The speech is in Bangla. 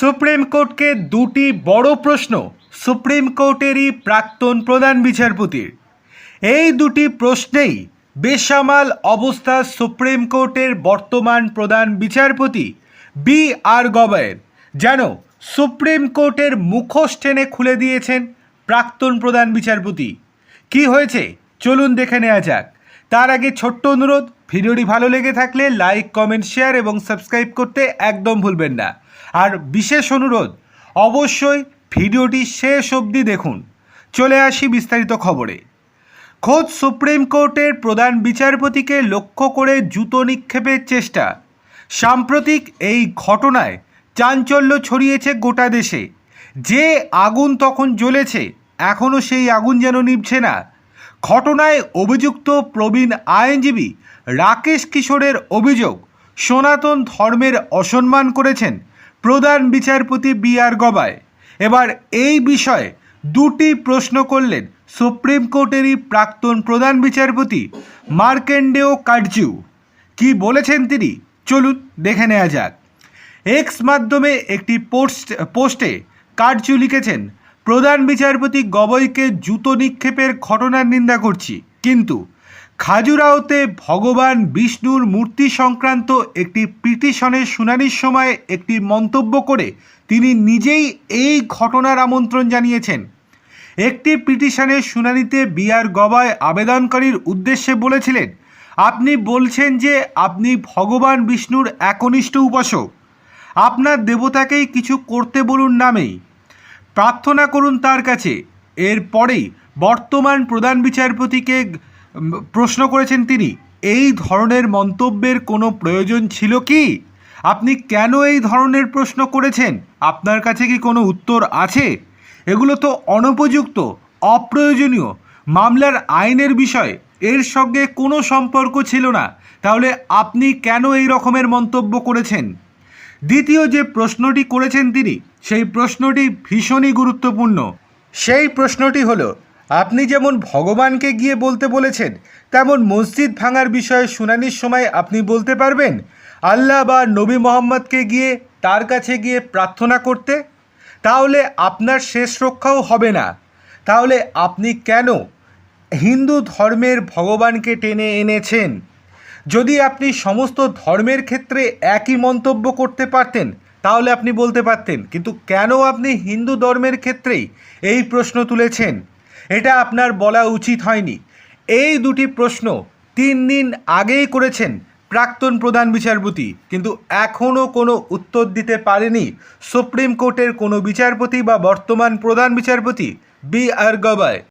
সুপ্রিম কোর্টকে দুটি বড় প্রশ্ন সুপ্রিম কোর্টেরই প্রাক্তন প্রধান বিচারপতির। এই দুটি প্রশ্নেই বেসামাল অবস্থা সুপ্রিম কোর্টের বর্তমান প্রধান বিচারপতি বি আর গবায়ের, যেন সুপ্রিম কোর্টের মুখোশ টেনে খুলে দিয়েছেন প্রাক্তন প্রধান বিচারপতি। কি হয়েছে? চলুন দেখে নেওয়া যাক। তার আগে ছোট্ট অনুরোধ ভিডিওটি ভালো লেগে থাকলে লাইক, কমেন্ট, শেয়ার এবং সাবস্ক্রাইব করতে একদম ভুলবেন না। আর বিশেষ অনুরোধ, অবশ্যই ভিডিওটি শেষ অবধি দেখুন। চলে আসি বিস্তারিত খবরে। খোদ সুপ্রিম কোর্টের প্রধান বিচারপতিকে লক্ষ্য করে জুতো নিক্ষেপের চেষ্টা। সাম্প্রতিক এই ঘটনায় চাঞ্চল্য ছড়িয়েছে গোটা দেশে। যে আগুন তখন জ্বলেছে এখনও সেই আগুন যেন নিভছে না। ঘটনায় অভিযুক্ত প্রবীণ আইনজীবী রাকেশ কিশোরের অভিযোগ সনাতন ধর্মের অসম্মান করেছেন প্রধান বিচারপতি বি আর গবায় এবার এই বিষয়ে দুটি প্রশ্ন করলেন সুপ্রিম কোর্টেরই প্রাক্তন প্রধান বিচারপতি মার্কেন্ডেও কার্জিউ। কি বলেছেন তিনি? চলুন দেখে নেওয়া যাক। এক্স মাধ্যমে একটি পোস্ট, পোস্টে কাটজু লিখেছেন প্রধান বিচারপতি গবইকে জুতো নিক্ষেপের ঘটনার নিন্দা করছি। কিন্তু খাজুরাওতে ভগবান বিষ্ণুর মূর্তি সংক্রান্ত একটি পিটিশনের শুনানির সময় একটি মন্তব্য করে তিনি নিজেই এই ঘটনার আমন্ত্রণ জানিয়েছেন। একটি পিটিশনের শুনানিতে বিআর গবায় আবেদনকারীর উদ্দেশ্যে বলেছিলেন, আপনি বলছেন যে আপনি ভগবান বিষ্ণুর একনিষ্ঠ উপাসক। আপনার দেবতাকেই কিছু করতে বলুন নামেই। প্রার্থনা করুন তার কাছে। এরপরেই বর্তমান প্রধান বিচারপতিকে প্রশ্ন করেছেন তিনি, এই ধরনের মন্তব্যের কোনো প্রয়োজন ছিল কি? আপনি কেন এই ধরনের প্রশ্ন করেছেন? আপনার কাছে কি কোনো উত্তর আছে? এগুলো তো অনুপযুক্ত, অপ্রয়োজনীয়। মামলার আইনের বিষয়, এর সঙ্গে কোনো সম্পর্ক ছিল না। তাহলে আপনি কেন এই রকমের মন্তব্য করেছেন? দ্বিতীয় যে প্রশ্নটি করেছেন তিনি সেই প্রশ্নটি ভীষণই গুরুত্বপূর্ণ। সেই প্রশ্নটি হলো, আপনি যেমন ভগবানকে গিয়ে বলতে বলেছেন, তেমন মসজিদ ভাঙার বিষয়ে শুনানির সময় আপনি বলতে পারবেন, আল্লাহ বা নবী মোহাম্মদকে গিয়ে তার কাছে গিয়ে প্রার্থনা করতে? তাহলে আপনার শেষ রক্ষাও হবে না। তাহলে আপনি কেন হিন্দু ধর্মের ভগবানকে টেনে এনেছেন? যদি আপনি সমস্ত ধর্মের ক্ষেত্রে একই মন্তব্য করতে পারতেন তাহলে আপনি বলতে পারতেন, কিন্তু কেন আপনি হিন্দু ধর্মের ক্ষেত্রেই এই প্রশ্ন তুলেছেন? এটা আপনার বলা উচিত হয়নি। এই দুটি প্রশ্ন তিন দিন আগেই করেছেন প্রাক্তন প্রধান বিচারপতি, কিন্তু এখনও কোনো উত্তর দিতে পারেনি সুপ্রিম কোর্টের কোনো বিচারপতি বা বর্তমান প্রধান বিচারপতি বি আর গবায়